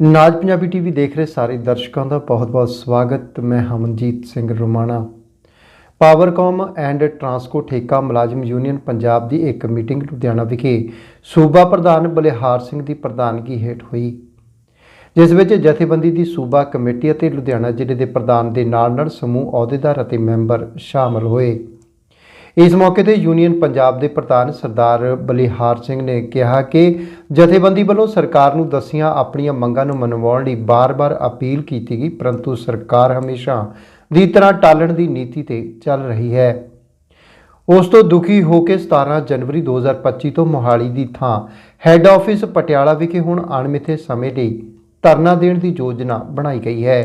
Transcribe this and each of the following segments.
ਨਾਜ Punjabi TV ਦੇਖ ਰਹੇ ਸਾਰੇ ਦਰਸ਼ਕਾਂ ਦਾ ਬਹੁਤ-ਬਹੁਤ ਸਵਾਗਤ। ਮੈਂ ਹਮਨਜੀਤ ਸਿੰਘ ਰੋਮਾਣਾ। ਪਾਵਰਕਾਮ ਐਂਡ ਟਰਾਂਸਕੋ ਠੇਕਾ ਮੁਲਾਜ਼ਮ ਯੂਨੀਅਨ ਪੰਜਾਬ ਦੀ ਇੱਕ ਮੀਟਿੰਗ ਲੁਧਿਆਣਾ ਵਿਖੇ ਸੂਬਾ ਪ੍ਰਧਾਨ ਬਲਿਹਾਰ ਸਿੰਘ ਦੀ ਪ੍ਰਧਾਨਗੀ ਹੇਠ ਹੋਈ। ਜਿਸ ਵਿੱਚ ਜਥੇਬੰਦੀ ਦੀ ਸੂਬਾ ਕਮੇਟੀ ਅਤੇ ਲੁਧਿਆਣਾ ਜ਼ਿਲ੍ਹੇ ਦੇ ਪ੍ਰਧਾਨ ਦੇ ਨਾਲ-ਨਾਲ ਸਮੂਹ ਅਹੁਦੇਦਾਰ ਅਤੇ ਮੈਂਬਰ ਸ਼ਾਮਲ ਹੋਏ। ਇਸ ਮੌਕੇ ਤੇ ਯੂਨੀਅਨ ਪੰਜਾਬ ਦੇ ਪ੍ਰਧਾਨ ਸਰਦਾਰ ਬਲਿਹਾਰ ਸਿੰਘ ਨੇ ਕਿਹਾ ਕਿ ਜਥੇਬੰਦੀ ਵੱਲੋਂ ਸਰਕਾਰ ਨੂੰ ਦੱਸੀਆਂ ਆਪਣੀਆਂ ਮੰਗਾਂ ਨੂੰ ਮਨਵਾਉਣ ਲਈ ਬਾਰ-ਬਾਰ ਅਪੀਲ ਕੀਤੀ ਗਈ, ਪਰੰਤੂ ਸਰਕਾਰ ਹਮੇਸ਼ਾ ਦੀ ਤਰ੍ਹਾਂ ਟਾਲਣ ਦੀ ਨੀਤੀ ਤੇ ਚੱਲ ਰਹੀ ਹੈ। ਉਸ ਤੋਂ ਦੁਖੀ ਹੋ ਕੇ 17 ਜਨਵਰੀ 2025 ਤੋਂ ਮੋਹਾਲੀ ਦੀ ਥਾਂ ਹੈੱਡ ਆਫਿਸ ਪਟਿਆਲਾ ਵਿਖੇ ਹੁਣ ਅਣਮਿੱਥੇ ਸਮੇਂ ਲਈ ਧਰਨਾ ਦੇਣ ਦੀ ਯੋਜਨਾ ਬਣਾਈ ਗਈ ਹੈ।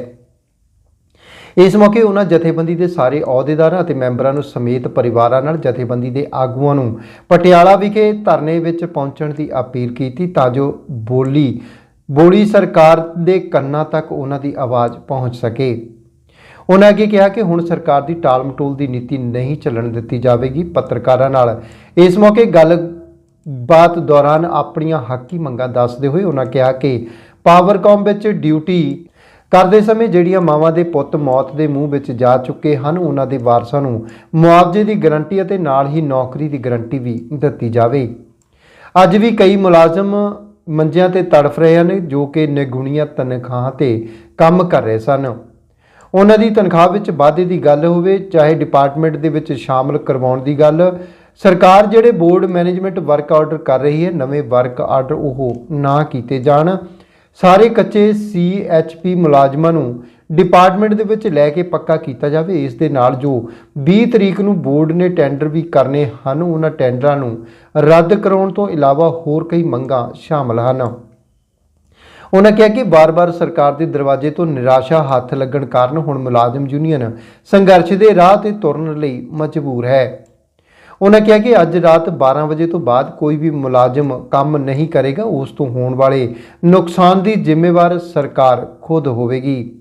ਇਸ ਮੌਕੇ ਉਹਨਾਂ ਜਥੇਬੰਦੀ ਦੇ ਸਾਰੇ ਅਹੁਦੇਦਾਰਾਂ ਅਤੇ ਮੈਂਬਰਾਂ ਨੂੰ ਸਮੇਤ ਪਰਿਵਾਰਾਂ ਨਾਲ ਜਥੇਬੰਦੀ ਦੇ ਆਗੂਆਂ ਨੂੰ ਪਟਿਆਲਾ ਵਿਖੇ ਧਰਨੇ ਵਿੱਚ ਪਹੁੰਚਣ ਦੀ ਅਪੀਲ ਕੀਤੀ ਤਾਂ ਜੋ ਬੋਲੀ ਬੋਲੀ ਸਰਕਾਰ ਦੇ ਕੰਨਾਂ ਤੱਕ ਉਹਨਾਂ ਦੀ ਆਵਾਜ਼ ਪਹੁੰਚ ਸਕੇ। ਉਹਨਾਂ ਅੱਗੇ ਕਿਹਾ ਕਿ ਹੁਣ ਸਰਕਾਰ ਦੀ ਟਾਲ-ਮਟੋਲ ਦੀ ਨੀਤੀ ਨਹੀਂ ਚੱਲਣ ਦਿੱਤੀ ਜਾਵੇਗੀ। ਪੱਤਰਕਾਰਾਂ ਨਾਲ ਇਸ ਮੌਕੇ ਗੱਲ ਬਾਤ ਦੌਰਾਨ ਆਪਣੀਆਂ ਹੱਕੀ ਮੰਗਾਂ ਦੱਸਦੇ ਹੋਏ ਉਹਨਾਂ ਕਿਹਾ ਕਿ ਪਾਵਰਕਾਮ ਵਿੱਚ ਡਿਊਟੀ ਕਰਦੇ ਸਮੇਂ ਜਿਹੜੀਆਂ ਮਾਵਾਂ ਦੇ ਪੁੱਤ ਮੌਤ ਦੇ ਮੂੰਹ ਵਿੱਚ ਜਾ ਚੁੱਕੇ ਹਨ, ਉਹਨਾਂ ਦੇ ਵਾਰਸਾਂ ਨੂੰ ਮੁਆਵਜ਼ੇ ਦੀ ਗਾਰੰਟੀ ਅਤੇ ਨਾਲ ਹੀ ਨੌਕਰੀ ਦੀ ਗਾਰੰਟੀ ਵੀ ਦਿੱਤੀ ਜਾਵੇ। ਅੱਜ ਵੀ ਕਈ ਮੁਲਾਜ਼ਮ ਮੰਜਿਆਂ ਤੇ ਤੜਫ ਰਹੇ ਹਨ, ਜੋ ਕਿ ਨਿਗੁਣੀਆਂ ਤਨਖਾਹਾਂ ਤੇ ਕੰਮ ਕਰ ਰਹੇ ਸਨ। ਉਹਨਾਂ ਦੀ ਤਨਖਾਹ ਵਿੱਚ ਵਾਧੇ ਦੀ ਗੱਲ ਹੋਵੇ, ਚਾਹੇ ਡਿਪਾਰਟਮੈਂਟ ਦੇ ਵਿੱਚ ਸ਼ਾਮਲ ਕਰਵਾਉਣ ਦੀ ਗੱਲ, ਸਰਕਾਰ ਜਿਹੜੇ ਬੋਰਡ ਮੈਨੇਜਮੈਂਟ ਵਰਕ ਆਰਡਰ ਕਰ ਰਹੀ ਹੈ, ਨਵੇਂ ਵਰਕ ਆਰਡਰ ਉਹ ਨਾ ਕੀਤੇ ਜਾਣ। ਸਾਰੇ ਕੱਚੇ ਸੀਐਚਪੀ ਮੁਲਾਜ਼ਮਾਂ ਨੂੰ ਡਿਪਾਰਟਮੈਂਟ ਦੇ ਵਿੱਚ ਲੈ ਕੇ ਪੱਕਾ ਕੀਤਾ ਜਾਵੇ। ਇਸ ਦੇ ਨਾਲ ਜੋ 20 ਤਰੀਕ ਨੂੰ ਬੋਰਡ ਨੇ ਟੈਂਡਰ ਵੀ ਕਰਨੇ ਹਨ, ਉਹਨਾਂ ਟੈਂਡਰਾਂ ਨੂੰ ਰੱਦ ਕਰਾਉਣ ਤੋਂ ਇਲਾਵਾ ਹੋਰ ਕਈ ਮੰਗਾਂ ਸ਼ਾਮਲ ਹਨ। ਉਹਨਾਂ ਕਿਹਾ ਕਿ ਬਾਰ-ਬਾਰ ਸਰਕਾਰ ਦੇ ਦਰਵਾਜ਼ੇ ਤੋਂ ਨਿਰਾਸ਼ਾ ਹੱਥ ਲੱਗਣ ਕਾਰਨ ਹੁਣ ਮੁਲਾਜ਼ਮ ਯੂਨੀਅਨ ਸੰਘਰਸ਼ ਦੇ ਰਾਹ ਤੇ ਤੁਰਨ ਲਈ ਮਜਬੂਰ ਹੈ। ਉਹਨਾਂ ਕਿਹਾ ਕਿ ਅੱਜ ਰਾਤ 12 ਵਜੇ ਤੋਂ ਬਾਅਦ ਕੋਈ ਵੀ ਮੁਲਾਜ਼ਮ ਕੰਮ ਨਹੀਂ ਕਰੇਗਾ, ਉਸ ਤੋਂ ਹੋਣ ਵਾਲੇ ਨੁਕਸਾਨ ਦੀ ਜ਼ਿੰਮੇਵਾਰ ਸਰਕਾਰ ਖੁਦ ਹੋਵੇਗੀ।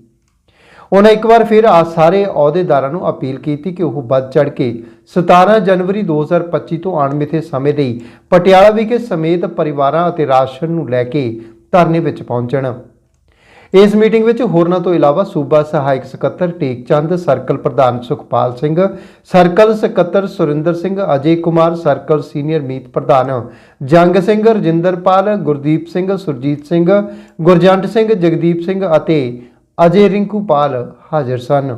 ਉਹਨਾਂ ਇੱਕ ਵਾਰ ਫਿਰ ਆ ਸਾਰੇ ਅਹੁਦੇਦਾਰਾਂ ਨੂੰ ਅਪੀਲ ਕੀਤੀ ਕਿ ਉਹ ਵੱਧ ਚੜ ਕੇ 17 ਜਨਵਰੀ 2025 ਤੋਂ ਅਣਮਿੱਥੇ ਸਮੇਂ ਲਈ ਪਟਿਆਲਾ ਵਿਖੇ ਸਮੇਤ ਪਰਿਵਾਰਾਂ ਅਤੇ ਰਾਸ਼ਨ ਨੂੰ ਲੈ ਕੇ ਧਰਨੇ ਵਿੱਚ ਪਹੁੰਚਣ। ਇਸ ਮੀਟਿੰਗ ਵਿੱਚ ਹੋਰਨਾਂ ਤੋਂ ਇਲਾਵਾ ਸੂਬਾ ਸਹਾਇਕ ਸਕੱਤਰ ਟੇਕ ਚੰਦ, ਸਰਕਲ ਪ੍ਰਧਾਨ ਸੁਖਪਾਲ ਸਿੰਘ, ਸਰਕਲ ਸਕੱਤਰ ਸੁਰਿੰਦਰ ਸਿੰਘ, ਅਜੇ ਕੁਮਾਰ, ਸਰਕਲ ਸੀਨੀਅਰ ਮੀਤ ਪ੍ਰਧਾਨ ਜੰਗ ਸਿੰਘ, ਰਜਿੰਦਰਪਾਲ, ਗੁਰਦੀਪ ਸਿੰਘ, ਸੁਰਜੀਤ ਸਿੰਘ, ਗੁਰਜੰਟ ਸਿੰਘ, ਜਗਦੀਪ ਸਿੰਘ ਅਤੇ ਅਜੇ ਰਿੰਕੂਪਾਲ ਹਾਜ਼ਰ ਸਨ।